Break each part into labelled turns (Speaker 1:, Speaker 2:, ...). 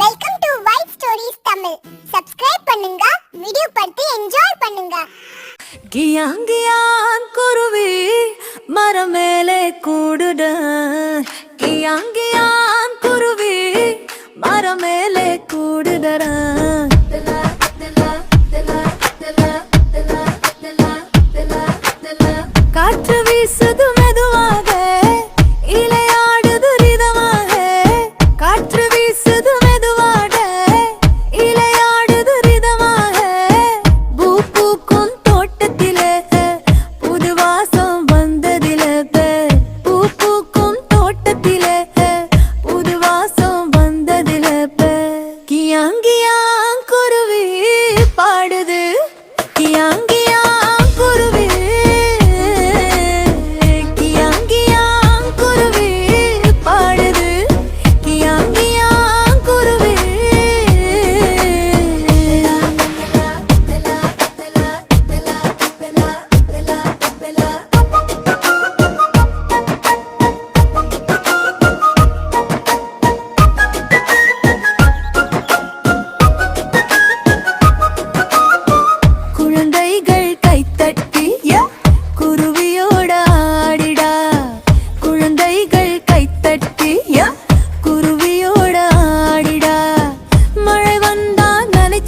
Speaker 1: Welcome to white stories Tamil subscribe பண்ணுங்க video பார்த்து enjoy பண்ணுங்க.
Speaker 2: கியாங் கியாங் குருவி மரம் மேலே கூடுட கியாங் கியாங் குருவி மரம் மேலே கூடுடற காற்று வீசுதும்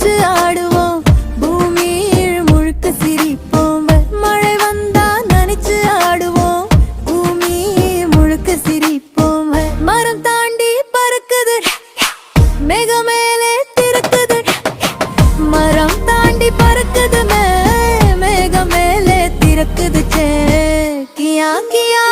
Speaker 2: வச்சு ஆடுவோம். பூமியில் முழுக்க சிரிப்போம். மழை வந்தா நினைச்சு ஆடுவோம். பூமி முழுக்க சிரிப்போம். மரம் தாண்டி பறக்குது. மேக மேலே திறக்குது. மரம் தாண்டி பறக்குது மேக மேலே திறக்குது கியா கியா.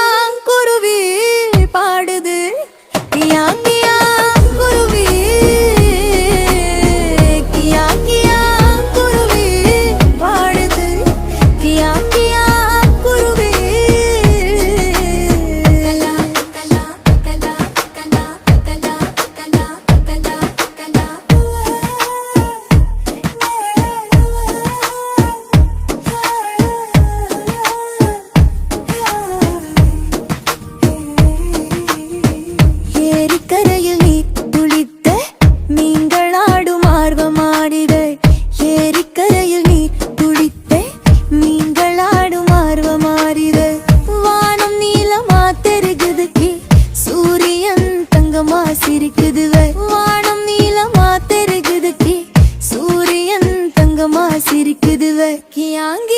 Speaker 1: இருக்குது வக்கியாங்க